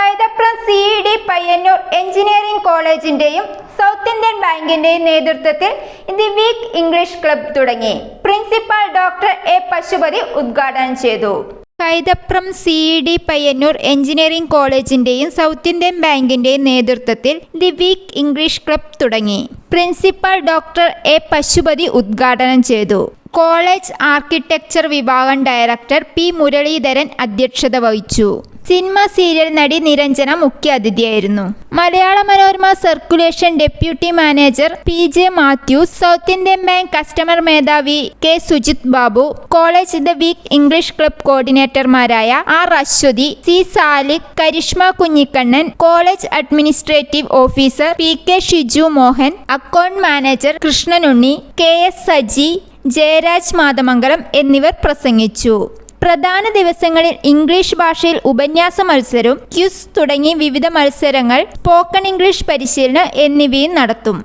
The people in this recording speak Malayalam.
Kaithapram C E D Payyanur engineering കോളേജിന്റെയും south Indian ബാങ്കിന്റെയും നേതൃത്വത്തിൽ ദി വീക്ക് ഇംഗ്ലീഷ് ക്ലബ് തുടങ്ങി. പ്രിൻസിപ്പൽ ഡോക്ടർ എ പശുപതി ഉദ്ഘാടനം ചെയ്തു. Kaithapram C E D Payyanur engineering കോളേജിന്റെയും south Indian ബാങ്കിന്റെയും നേതൃത്വത്തിൽ ദി വീക്ക് ഇംഗ്ലീഷ് ക്ലബ് തുടങ്ങി. പ്രിൻസിപ്പൽ ഡോക്ടർ എ പശുപതി ഉദ്ഘാടനം ചെയ്തു. കോളേജ് ആർക്കിടെക്ചർ വിഭാഗം ഡയറക്ടർ പി മുരളീധരൻ അധ്യക്ഷത വഹിച്ചു. സിനിമ സീരിയൽ നടി നിരഞ്ജന മുഖ്യ അതിഥിയായിരുന്നു. Malayala Manorama circulation deputy manager P J Mathews South Indian Bank customer മേധാവി K Sujith Babu college the Week English club കോർഡിനേറ്റർമാരായ R Aswathy C Salikh Karishma Kunhikannan college administrative officer P K Shiju Mohan account manager Krishnanunni K S Saji Jayaraj Mathamangalam എന്നിവർ പ്രസംഗിച്ചു. പ്രധാന ദിവസങ്ങളിൽ ഇംഗ്ലീഷ് ഭാഷയിൽ ഉപന്യാസ മത്സരവും ക്യുസ് തുടങ്ങി വിവിധ മത്സരങ്ങൾ സ്പോക്കൺ ഇംഗ്ലീഷ് പരിശീലനം എന്നിവയും നടത്തും.